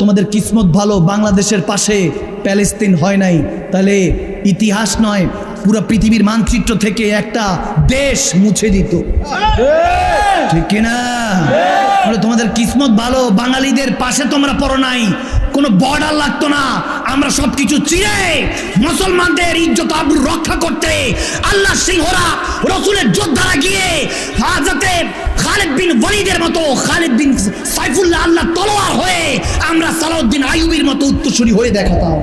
তোমাদের কিসমত ভালো, বাংলাদেশের পাশে প্যালেস্তিন হয় নাই। তাহলে ইতিহাস নয়, পুরো পৃথিবীর মানচিত্র থেকে একটা দেশ মুছে দিত। ঠিক কিনা তোমাদের কিসমত ভালো, বাঙালিদের পাশে তোমরা পড়ো নাই। কোনো বর্ডার লাগতো না। আমরা সবকিছু চিরে মুসলমানদের ইজ্জত রক্ষা করতে আল্লাহ সিংহরা, রসুলের যোদ্ধারা গিয়ে হাজাতে খালেদ বিন ওয়ালিদের মতো, খালেদ বিন সাইফুল্লাহ আল্লাহ তলোয়ার হয়ে আমরা সালাউদ্দিন আইয়ুবের মতো উত্তরসূরি হয়ে দেখাতাম।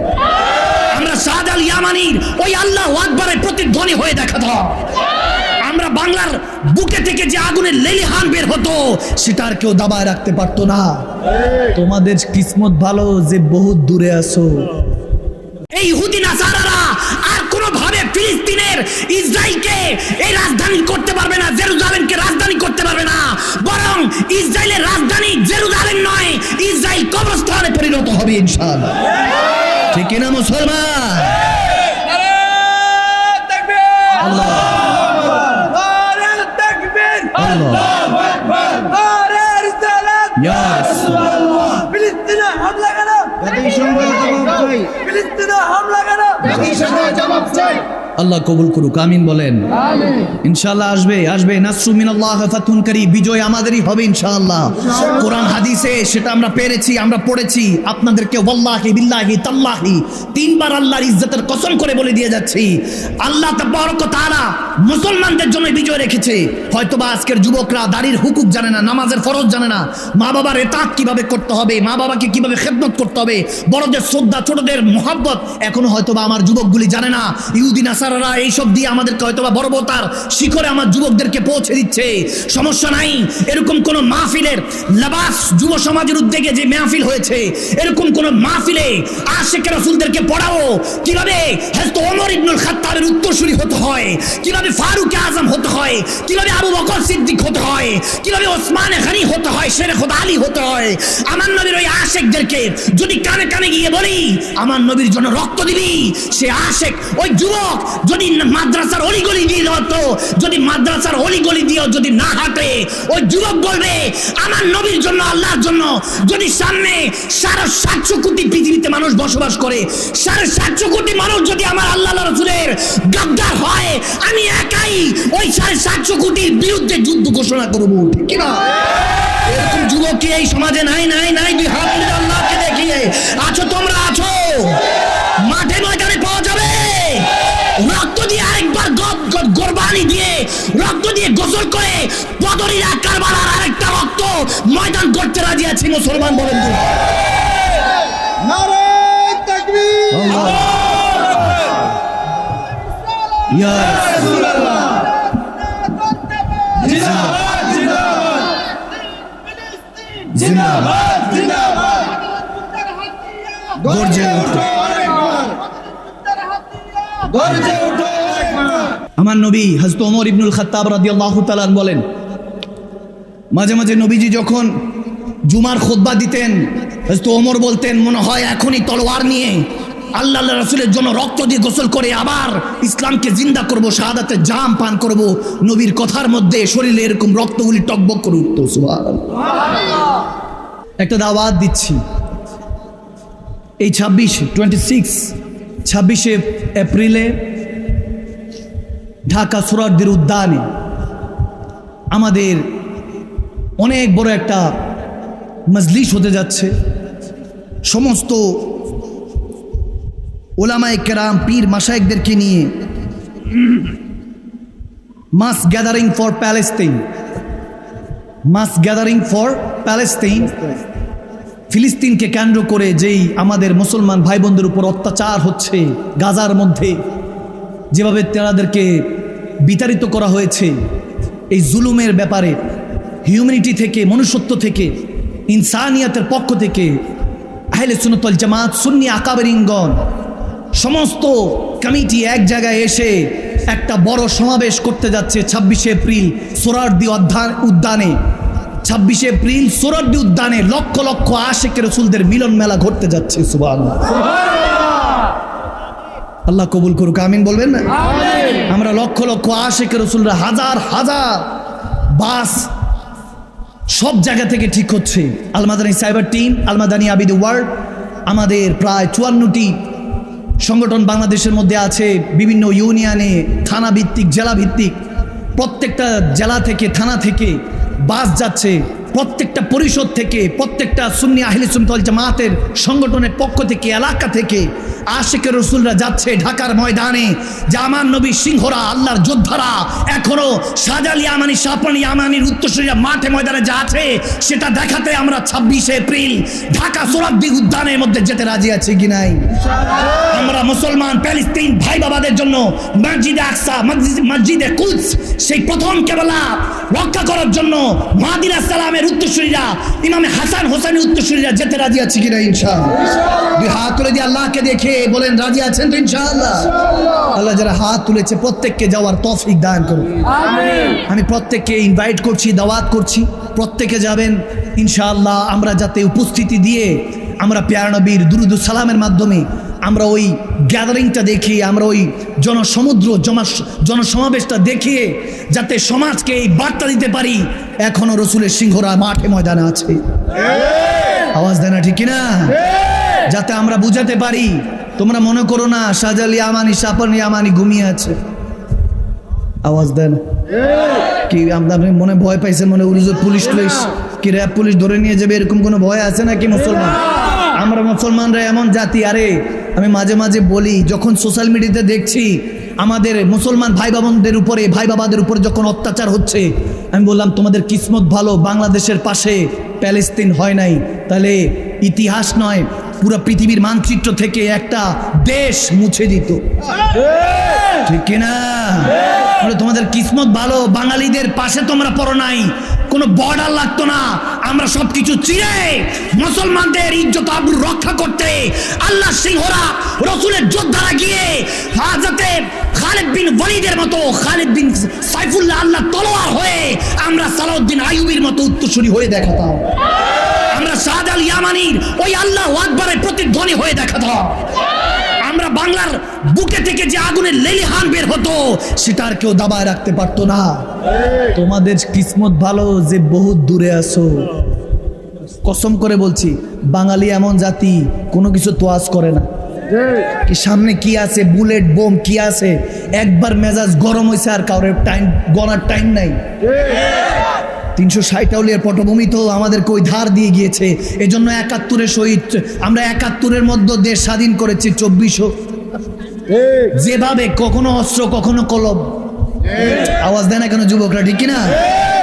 আমরা শাহাদ আল ইয়ামানির ওই আল্লাহ আকবরের প্রতিধ্বনি হয়ে দেখাতাম। আমরা বাংলার বুকে থেকে যে আগুনের লেলিহান বের হতো, সেটা আর কেউ দাবায় রাখতে পারতো না। তোমাদের কিসমত ভালো যে বহুত দূরে আছো। এই ইসরায়েলকে এই রাজধানী করতে পারবে না জেরুজালেমকে রাজধানী করতে পারবে না। বরং ইসরায়েলের রাজধানী জেরুজালেম নয় ইসরায়েল কবরস্থানে পরিণত হবে ইনশাআল্লাহ। ঠিক কিনা মুসলমান? আল্লাহ। আল্লাহ ইয়া রাসূলুল্লাহ। ফিলিস্তিনে হামলা কেন? ফিলিস্তিনে হামলা কেন? আল্লাহ কবুল করুক আমিন বলেন। ইনশাআল্লাহ আসবে আসবে। নাসরু মিনাল্লাহ ফাতুন করি বিজয় আমাদেরই হবে ইনশাআল্লাহ। কোরআন হাদিসে সেটা আমরা পেরেছি আমরা পড়েছি। আপনাদেরকে ওয়াল্লাহি বিল্লাহি তাল্লাহি তিনবার আল্লাহর ইজ্জতের কসম করে বলে দিয়ে যাচ্ছি। আল্লাহ তাবারক তাআলা মুসলমানদের জন্য বিজয় রেখেছে। হয়তোবা আজকের যুবকরা দাড়ির হুকুক জানে না নামাজের ফরজ জানে না। মা বাবার এতাত কীভাবে করতে হবে মা বাবাকে কীভাবে খেদমত করতে হবে বড়দের শ্রদ্ধা ছোটদের মোহাব্বত এখনও হয়তোবা আমার যুবকগুলি জানে না। ইহুদি নাসারারা এইসব দিয়ে আমাদেরকে হয়তোবা বর্বতার শিখরে আমার যুবকদেরকে পৌঁছে দিচ্ছে। সমস্যা নাই। এরকম কোন মাহফিলের লাবাস যুব সমাজের উদ্যোগে যে মাহফিল হয়েছে, এরকম কোন মাহফিলে আশেখ রাসূলদেরকে পড়াও। কীভাবে হযরত ওমর ইবনুল খাত্তাবের উত্তরসূরি হতে হয়? কীভাবে ফারুক আজম হতে হয়? কীভাবে আবু বকর সিদ্দিক হতে হয়? কীভাবে ওসমানে গনি হতে হয়? শেরে খোদা আলী হতে হয়? আমার নবীর ওই আশেকদেরকে যদি কানে কানে গিয়ে বলি, আমার নবীর জন্য রক্ত দিবি। সে আশেক ওই যুবক যদি মাদ্রাসার অলিগলি দিয়ে হতো যদি মাদ্রাসার অলিগলি দিয়েও যদি না হাঁটে, ওই যুবক বলবে, আমার নবীর জন্য, আল্লাহর জন্য, যদি সামনে সাড়ে সাতশো কোটি পৃথিবীতে মানুষ বসবাস করে, সাড়ে সাতশো কোটি মানুষ যদি আমার আল্লাহ রসুলের গাদ্দার হয়, আমি একাই ওই সাড়ে সাতশো কোটির বিরুদ্ধে যুদ্ধ ঘোষণা করব। ঠিক না এরকম যুবক কি এই সমাজে নাই নাই নাই? দুই হাত আল্লাহকে দেখিয়ে আছো, তোমরা আছো? বদরির আকার আরেকটা রক্ত ময়দান করতে রাজি আছি মুসলমান বলেন। গর্জে। আমার নবী হজরত ওমর ইবনুল খাত্তাব রাদিয়াল্লাহু তাআলা বলেন মাঝে মাঝে নবীজি যখন জুমার খুতবা দিতেন তো ওমর বলতেন, মনে হয় এখনই তলোয়ার নিয়ে আল্লাহ রসুলের জন্য রক্ত দিয়ে গোসল করে আবার ইসলামকে জিন্দা করব শাহাদাতে জাম পান করব। নবীর কথার মধ্যে শরীরে এরকম রক্তগুলি টকবক করে উঠতো একটা দাওয়াত দিচ্ছি। এই ছাব্বিশ টোয়েন্টি সিক্স ছাব্বিশে এপ্রিলে ঢাকা সুরারদির উদ্যানে আমাদের অনেক বড় একটা মজলিস হতে যাচ্ছে। সমস্ত ওলামায় কেরাম, পীর মাসায়েকদেরকে নিয়ে mass gathering for Palestine, mass gathering for Palestine, ফিলিস্তিনকে কেন্দ্র করে যেই আমাদের মুসলমান ভাই বোনদের উপর অত্যাচার হচ্ছে গাজার মধ্যে, যেভাবে তেনাদেরকে বিতাড়িত করা হয়েছে, এই জুলুমের ব্যাপারে হিউম্যানিটি থেকে মনুষ্যত্ব থেকে ইনসানিয়াতের পক্ষ থেকে আহলে সুনতল জামাত সুন্নি আকাবেরিঙ্গন সমস্ত কমিটি এক জায়গায় এসে একটা বড় সমাবেশ করতে যাচ্ছে ছাব্বিশে এপ্রিল সোরারদি অধ্যা- উদ্যানে। ছাব্বিশে এপ্রিল সোরারদি উদ্যানে লক্ষ লক্ষ আশেখ রসুলদের মিলন মেলা ঘটতে যাচ্ছে সুবাহ আল্লাহ কবুল করুক আমিন বলবেন না? আমরা লক্ষ লক্ষ আশেখ রসুলরা হাজার হাজার বাস সব জায়গা থেকে ঠিক হচ্ছে। Almadani cyber team, Almadani Abid world, আমাদের প্রায় চুয়ান্নটি সংগঠন বাংলাদেশের মধ্যে আছে, বিভিন্ন ইউনিয়নে থানা ভিত্তিক জেলা ভিত্তিক প্রত্যেকটা জেলা থেকে, থানা থেকে বাস যাচ্ছে। প্রত্যেকটা পরিষদ থেকে, প্রত্যেকটা সুন্নি আহিলি সুনতল জামাতের সংগঠনের পক্ষ থেকে, এলাকা থেকে আশেকের রসুলরা যাচ্ছে ঢাকার ময়দানে। আমার নবী সিংহরা, আল্লাহর যোদ্ধারা, এখনও সাজাল ইয়ামানি, সাপানি ইয়ামানির উত্তরসূরিয়া মাঠে ময়দানে যা আছে, সেটা দেখাতে আমরা ছাব্বিশে এপ্রিল ঢাকা সোরাব্দি উদ্যানের মধ্যে যেতে রাজি আছি কি নাই? আমরা মুসলমান প্যালেস্তিন ভাই বাবাদের জন্য মসজিদে আকসা মসজিদে কুদস, সেই প্রথম কেবলা রক্ষা করার জন্য মাদিনা সালামের উত্তরসূরিরা ইমামে হাসান হোসেনের উত্তরসূরিরা যেতে রাজি আছে কিনা ইনশাআল্লাহ? দুই হাত তুলে দিয়ে আল্লাহকে দেখে বলেন রাজি আছেন তো ইনশাআল্লাহ? আল্লাহ যারা হাত তুলেছে প্রত্যেককে যাওয়ার তফিক দান করুন। আমি প্রত্যেককে ইনভাইট করছি দাওয়াত করছি। প্রত্যেকে যাবেন ইনশাআল্লাহ আমরা যাতে উপস্থিতি দিয়ে আমরা পেয়ারনবীর দুরুদ সালামের মাধ্যমে আমরা ওই গ্যাদারিংটা দেখি আমরা ওই জনসমুদ্র, জমা জনসমাবেশটা দেখিয়ে যাতে সমাজকে এই বার্তা দিতে পারি, এখনও রসুলের সিংহরা মাঠে ময়দানে আছে। আওয়াজ দেয় না ঠিক কিনা? যাতে আমরা বুঝাতে পারি, তোমরা মনে করো না সাজালি আমানি, সাপানি আমানি ঘুমিয়ে আছে। আওয়াজ দেন কি আপ- আপনি মনে ভয় পাইছেন, মনে উরুজের পুলিশ টুলিশ? কি র্যাব পুলিশ ধরে নিয়ে যাবে, এরকম কোনো ভয় আছে নাকি মুসলমান? আমরা মুসলমানরা এমন জাতি, আরে আমি মাঝে মাঝে বলি, যখন সোশ্যাল মিডিয়াতে দেখছি, আমাদের মুসলমান ভাই বাবনদের উপরে, ভাই বাবাদের উপরে যখন অত্যাচার হচ্ছে, আমি বললাম, তোমাদের কিসমত ভালো, বাংলাদেশের পাশে প্যালেস্তিন হয় নাই। তাহলে ইতিহাস নয়, পুরো পৃথিবীর মানচিত্র থেকে একটা দেশ মুছে দিত। ঠিক কিনা? তোমাদের কিসমত ভালো, বাঙালিদের পাশে তোমরা পড়ো নাই। কোনো বর্ডার লাগতো না। আমরা সবকিছু চিরে মুসলমানদের ইজ্জত আবরু রক্ষা করতে আল্লাহ সিংহরা রসুলের যোদ্ধারা গিয়ে হাজতে খালেদ বিন ওয়ালিদের মতো, খালেদ বিন সাইফুল্লাহ আল্লাহ তলোয়ার হয়ে আমরা সালাউদ্দিন আইয়ুবের মতো উত্তরসূরি হয়ে দেখাতাম। আমরা শাহজাল ইয়ামানির ওই আল্লাহ আকবরের প্রতিধ্বনি হয়ে দেখাতাম। আমরা বাংলার বুকে থেকে যে আগুনের লেলিহান বের হতো, সেটা আর কেউ দাবায় রাখতে পারতো না। তোমাদের কিসমত ভালো যে বহুত দূরে আসো কসম করে বলছি, বাঙালি এমন জাতি, কোনো কিছু তোয়াজ করে না। কি সামনে কি আছে, বুলেট, বোম, কি আছে? একবার মেজাজ গরম হয়েছে আর কাউরের টাইম গনার টাইম নাই। তিনশো ষাটাউলিয়ার পটভূমি তো আমাদেরকে ওই ধার দিয়ে গিয়েছে। এজন্য একাত্তরের শহীদ আমরা একাত্তরের মধ্যে দেশ স্বাধীন করেছি চব্বিশও যেভাবে কখনো অস্ত্র, কখনো কলম। আওয়াজ দেয় না কেন যুবকরা, ঠিক কিনা?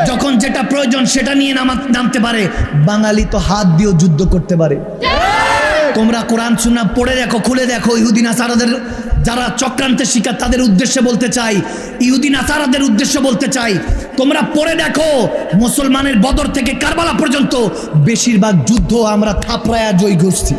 যখন যেটা প্রয়োজন সেটা নিয়ে নামা- নামতে পারে। বাঙালি তো হাত দিয়েও যুদ্ধ করতে পারে। তোমরা কোরআন সুন্না পড়ে দেখো, খুলে দেখো। ইহুদিন, আসারাদের যারা চক্রান্তের শিকার, তাদের উদ্দেশ্যে বলতে চাই। ইহুদিন, আসারাদের উদ্দেশ্যে বলতে চাই, তোমরা পড়ে দেখো, মুসলমানের বদর থেকে কারবালা পর্যন্ত বেশিরভাগ যুদ্ধ আমরা থাপড়ায়া জয় ঘুষছি।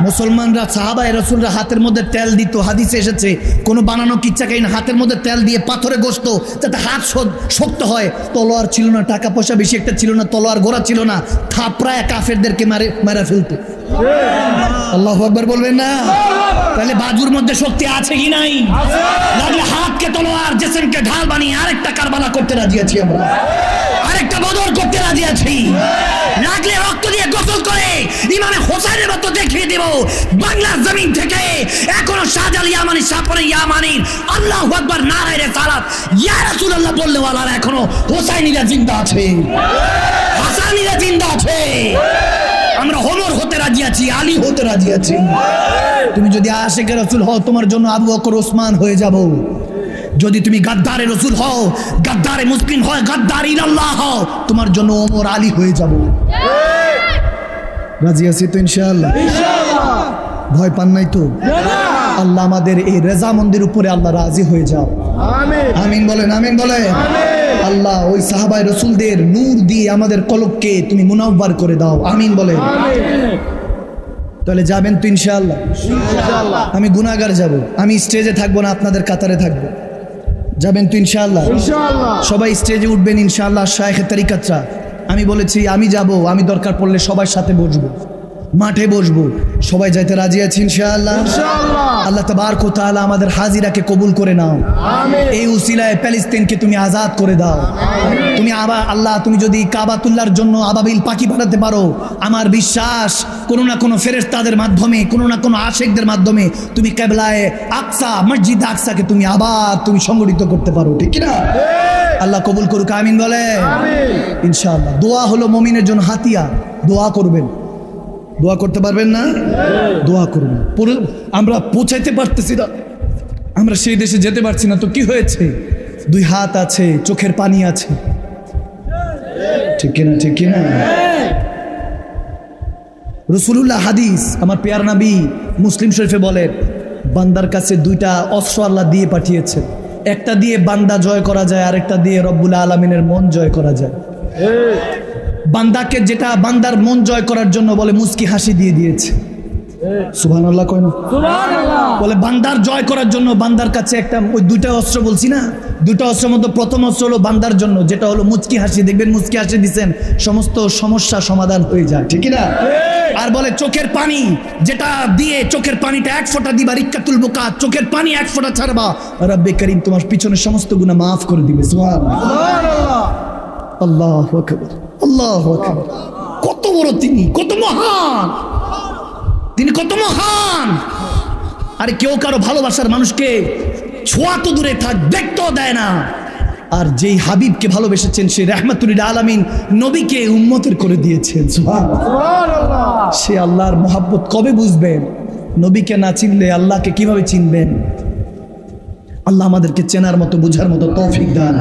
মুসলমানরা সাহাবাই রসুলরা হাতের মধ্যে তেল দিত, হাদিসে এসেছে, কোনো বানানো কিচ্ছা না হাতের মধ্যে তেল দিয়ে পাথরে গোস্ত যাতে হাত শোক- শক্ত হয়। তলোয়ার ছিল না, টাকা পয়সা বেশি একটা ছিল না, তলোয়ার গোড়া ছিল না, থাপড়ায় কাফেরদেরকে মারে, মারা ফেলতো। আল্লাহ আকবর বলবেন না? তাহলে বাজুর মধ্যে শক্তি আছে কি নাই? লাগলে হাতকে তলোয়ার জেসেনকে ঢাল বানিয়ে আরেকটা কারবালা করতে রাজি আছি আমরা। আরেকটা বদর করতে রাজি আছি। লাগলে রক্ত দিয়ে গোসল করে ইমামে হোসেনের মতো দেখিয়ে দেব, বাংলার জমিন থেকে। এখনও শাহজাল ইয়ামানি সাপনে ইয়ামানির আল্লাহ আকবার নারায় রে সালাত ইয়া রাসূলুল্লাহ বললে ওয়ালারা এখনও হোসাইনিরা জিন্দা আছে। হাসানিরা জিন্দা আছে। রাজি আছি আলী হতে রাজি আছি। তুমি যদি আশেকের রসুল হও তোমার জন্য আবু বকর ওসমান হয়ে যাব। যদি তুমি গাদ্দারে রসুল হও গাদ্দারে মুসলিম হয় গাদ্দার ইলাল্লাহ হও তোমার জন্য ওমর আলী হয়ে যাব। রাজি আছি তো ইনশাআল্লাহ? ভয় পান নাই তো? আল্লাহ আমাদের এই রেজা মন্দির উপরে আল্লাহ রাজি হয়ে যাও। আমিন। বলেন আমিন বলেন। আল্লাহ ওই সাহাবাই রসুলদের নূর দিয়ে আমাদের কলককে তুমি মুনাব্বার করে দাও। আমিন বলেন। তাহলে যাবেন তো ইনশাআল্লাহ। আমি গুনাগার যাব। আমি স্টেজে থাকব না আপনাদের কাতারে থাকব। যাবেন তো ইনশাআল্লাহ। সবাই স্টেজে উঠবেন ইনশাআল্লাহ শাহেখের তারিকাতরা। আমি বলেছি আমি যাব আমি দরকার পড়লে সবার সাথে বসবো। মাঠে বসবো। সবাই যাইতে রাজি আছি ইনশাআল্লাহ। আল্লাহ তবার কোথাও আমাদের হাজিরাকে কবুল করে নাও। এই উসিলায় প্যালেস্তিনকে তুমি আজাদ করে দাও। তুমি আবার আল্লাহ তুমি যদি কাবাতুল্লাহর জন্য আবাবিল পাখি পাঠাতে পারো আমার বিশ্বাস কোনো না কোনো ফেরেশতাদের মাধ্যমে কোনো না কোনো আশেকদের মাধ্যমে তুমি কেবলায় আকসা মসজিদ আকসাকে তুমি আবার তুমি সংগঠিত করতে পারো। ঠিক কি না আল্লাহ কবুল করুক আমিন বলে। ইনশাআল্লাহ। দোয়া হলো মমিনের জন্য হাতিয়া দোয়া করবেন। দোয়া করতে পারবেন না? দোয়া করুন। আমরা পৌঁছাইতে পারতেছি না। আমরা সেই দেশে যেতে পারছি না। তো কি হয়েছে? দুই হাত আছে, চোখের পানি আছে। ঠিক কিনা ঠিক কিনা? রসুলুল্লাহ হাদিস, আমার পেয়ার নবী মুসলিম শরীফে বলেন বান্দার কাছে দুইটা অস্ত্র আল্লাহ দিয়ে পাঠিয়েছে। একটা দিয়ে বান্দা জয় করা যায়, আরেকটা দিয়ে রব্বুল আলমিনের মন জয় করা যায়। বান্দাকে যেটা বান্দার মন জয় করার জন্য বলে মুস্কি হাসি দিয়ে দিয়েছে। সুবহান আল্লাহ কয় না? বলে বান্দার জয় করার জন্য বান্দার কাছে একটা ওই দুইটা অস্ত্র বলছি না? দুইটা অস্ত্রের মধ্যে প্রথম অস্ত্র হলো বান্দার জন্য যেটা হলো মুচকি হাসি। দেখবেন মুচকি হাসি দিচ্ছেন সমস্ত সমস্যা সমাধান হয়ে যায়। ঠিক না আর বলে চোখের পানি যেটা দিয়ে চোখের পানিটা এক ফোঁটা দিবা রিক্কা তুলবো কাজ চোখের পানি এক ফোঁটা ছাড়বা রব্বে করিম তোমার পিছনে সমস্ত গুণা মাফ করে দিবে। সুবহানাল্লাহ। আল্লাহ আকবার। আল্লাহ কত বড় তিনি কত মহান। তিনি কত মহান। আরে কেউ কারও ভালোবাসার মানুষকে ছোঁয়া তো দূরে থাক দেখতেও দেয় না। আর যেই হাবিবকে ভালোবেসেছেন রহমাতুল্লিল আলামিন নবীকে উম্মতের করে দিয়েছেন। সে আল্লাহর মোহাব্বত কবে বুঝবেন? নবীকে না চিনলে আল্লাহকে কীভাবে চিনবেন? আল্লাহ আমাদেরকে চেনার মতো বুঝার মতো তৌফিক দান